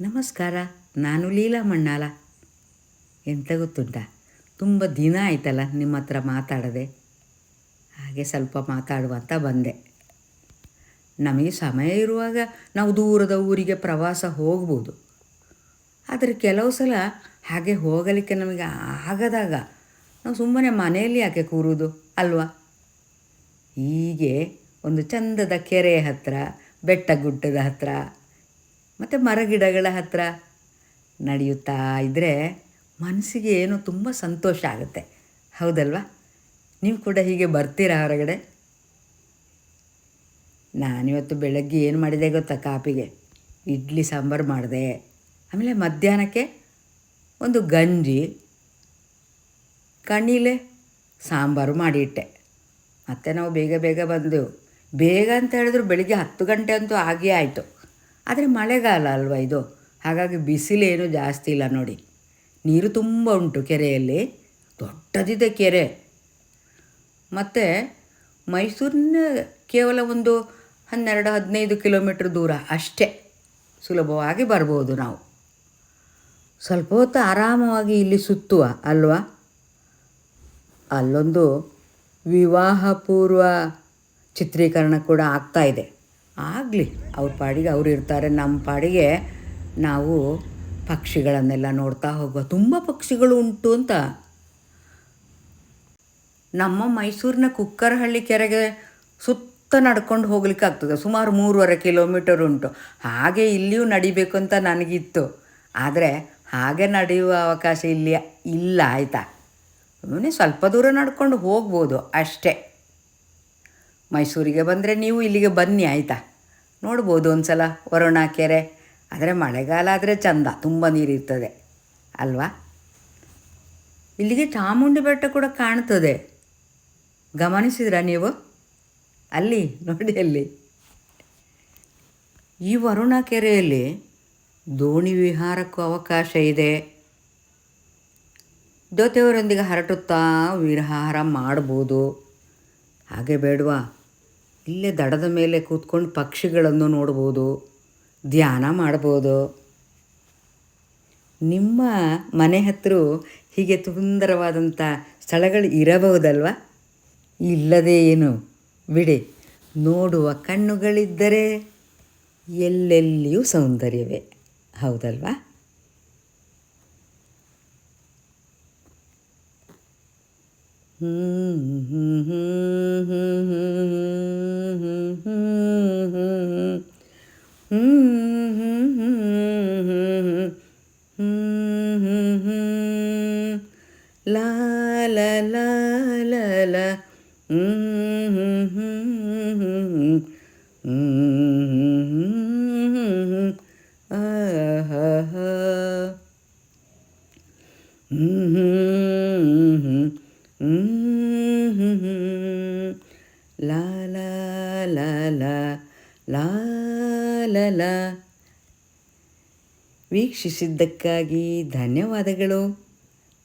ನಮಸ್ಕಾರ, ನಾನು ಲೀಲಾ ಮಣ್ಣಾಲ. ಎಂತ ಗೊತ್ತುಂಟ? ತುಂಬ ದಿನ ಆಯ್ತಲ್ಲ ನಿಮ್ಮ ಹತ್ರ ಮಾತಾಡದೆ? ಹಾಗೆ ಸ್ವಲ್ಪ ಮಾತಾಡುವ ಅಂತ ಬಂದೆ. ನಮಗೆ ಸಮಯ ಇರುವಾಗ ನಾವು ದೂರದ ಊರಿಗೆ ಪ್ರವಾಸ ಹೋಗ್ಬೋದು. ಆದರೆ ಕೆಲವು ಸಲ ಹಾಗೆ ಹೋಗಲಿಕ್ಕೆ ನಮಗೆ ಆಗದಾಗ ನಾವು ಸುಮ್ಮನೆ ಮನೆಯಲ್ಲಿ ಯಾಕೆ ಕೂರುವುದು, ಅಲ್ವಾ? ಹೀಗೆ ಒಂದು ಚಂದದ ಕೆರೆ ಹತ್ತಿರ ಬೆಟ್ಟ ಗುಡ್ಡದ ಹತ್ತಿರ ಮತ್ತು ಮರಗಿಡಗಳ ಹತ್ತಿರ ನಡೆಯುತ್ತಾ ಇದ್ದರೆ ಮನಸ್ಸಿಗೆ ಏನೋ ತುಂಬ ಸಂತೋಷ ಆಗುತ್ತೆ. ಹೌದಲ್ವಾ? ನೀವು ಕೂಡ ಹೀಗೆ ಬರ್ತೀರಾ ಹೊರಗಡೆ? ನಾನಿವತ್ತು ಬೆಳಗ್ಗೆ ಏನು ಮಾಡಿದೆ ಗೊತ್ತಾ ಕಾಪಿಗೆ? ಇಡ್ಲಿ ಸಾಂಬಾರು ಮಾಡಿದೆ. ಆಮೇಲೆ ಮಧ್ಯಾಹ್ನಕ್ಕೆ ಒಂದು ಗಂಜಿ, ಕಣ್ಣಿಲೆ ಸಾಂಬಾರು ಮಾಡಿಟ್ಟೆ. ಮತ್ತು ನಾವು ಬೇಗ ಬೇಗ ಬಂದೆವು. ಬೇಗ ಅಂತ ಹೇಳಿದ್ರು ಬೆಳಿಗ್ಗೆ ಹತ್ತು ಗಂಟೆ ಅಂತೂ ಆಗೇ ಆಯಿತು. ಆದರೆ ಮಳೆಗಾಲ ಅಲ್ವಾ ಇದು? ಹಾಗಾಗಿ ಬಿಸಿಲೇನು ಜಾಸ್ತಿ ಇಲ್ಲ ನೋಡಿ. ನೀರು ತುಂಬ ಉಂಟು ಕೆರೆಯಲ್ಲಿ. ದೊಡ್ಡದಿದೆ ಕೆರೆ. ಮತ್ತು ಮೈಸೂರಿನ ಕೇವಲ ಒಂದು ಹನ್ನೆರಡು, ಹದಿನೈದು ಕಿಲೋಮೀಟ್ರ್ ದೂರ. ಅಷ್ಟೇ. ಸುಲಭವಾಗಿ ಬರ್ಬೋದು ನಾವು. ಸ್ವಲ್ಪ ಹೊತ್ತು ಆರಾಮವಾಗಿ ಇಲ್ಲಿ ಸುತ್ತುವ, ಅಲ್ವಾ? ಅಲ್ಲೊಂದು ವಿವಾಹ ಪೂರ್ವ ಚಿತ್ರೀಕರಣ ಕೂಡ ಆಗ್ತಾ ಇದೆ. ಆಗಲಿ, ಅವ್ರ ಪಾಡಿಗೆ ಅವ್ರು ಇರ್ತಾರೆ. ನಮ್ಮ ಪಾಡಿಗೆ ನಾವು ಪಕ್ಷಿಗಳನ್ನೆಲ್ಲ ನೋಡ್ತಾ ಹೋಗುವ. ತುಂಬ ಪಕ್ಷಿಗಳು ಉಂಟು ಅಂತ. ನಮ್ಮ ಮೈಸೂರಿನ ಕುಕ್ಕರಹಳ್ಳಿ ಕೆರೆಗೆ ಸುತ್ತ ನಡ್ಕೊಂಡು ಹೋಗ್ಲಿಕ್ಕೆ ಆಗ್ತದೆ. ಸುಮಾರು ಮೂರುವರೆ ಕಿಲೋಮೀಟರ್ ಉಂಟು. ಹಾಗೆ ಇಲ್ಲಿಯೂ ನಡಿಬೇಕು ಅಂತ ನನಗಿತ್ತು. ಆದರೆ ಹಾಗೆ ನಡೆಯುವ ಅವಕಾಶ ಇಲ್ಲಿ ಇಲ್ಲ, ಆಯಿತಾ? ಸ್ವಲ್ಪ ದೂರ ನಡ್ಕೊಂಡು ಹೋಗ್ಬೋದು ಅಷ್ಟೇ. ಮೈಸೂರಿಗೆ ಬಂದರೆ ನೀವು ಇಲ್ಲಿಗೆ ಬನ್ನಿ, ಆಯಿತಾ? ನೋಡ್ಬೋದು ಒಂದು ಸಲ ವರುಣ ಕೆರೆ. ಆದರೆ ಮಳೆಗಾಲ ಆದರೆ ಚಂದ, ತುಂಬ ನೀರಿರ್ತದೆ ಅಲ್ವಾ? ಇಲ್ಲಿಗೆ ಚಾಮುಂಡಿ ಬೆಟ್ಟ ಕೂಡ ಕಾಣ್ತದೆ. ಗಮನಿಸಿದ್ರಾ ನೀವು? ಅಲ್ಲಿ, ನೋಡಿ ಅಲ್ಲಿ. ಈ ವರುಣ ಕೆರೆಯಲ್ಲಿ ದೋಣಿ ವಿಹಾರಕ್ಕೂ ಅವಕಾಶ ಇದೆ. ಜೊತೆಯವರೊಂದಿಗೆ ಹರಟುತ್ತಾ ವಿಹಾರ ಮಾಡ್ಬೋದು. ಹಾಗೆ ಬೇಡವಾ? ಇಲ್ಲೇ ದಡದ ಮೇಲೆ ಕೂತ್ಕೊಂಡು ಪಕ್ಷಿಗಳನ್ನು ನೋಡ್ಬೋದು, ಧ್ಯಾನ ಮಾಡ್ಬೋದು. ನಿಮ್ಮ ಮನೆ ಹತ್ತಿರ ಹೀಗೆ ಸುಂದರವಾದಂಥ ಸ್ಥಳಗಳು ಇರಬಹುದಲ್ವ? ಇಲ್ಲದೇ ಏನು? ಬಿಡಿ, ನೋಡುವ ಕಣ್ಣುಗಳಿದ್ದರೆ ಎಲ್ಲೆಲ್ಲಿಯೂ ಸೌಂದರ್ಯವೇ, ಹೌದಲ್ವಾ? ಲಾ ಲ ಲಾ ಲ ಲ ಆಹಾ ಲಾ ಲಾ ಲಾ ಲಾ ಲಾ ಲಾ ಲಾ ವೀಕ್ಷಿಸಿದ್ದಕ್ಕಾಗಿ ಧನ್ಯವಾದಗಳು.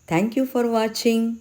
Thank you for watching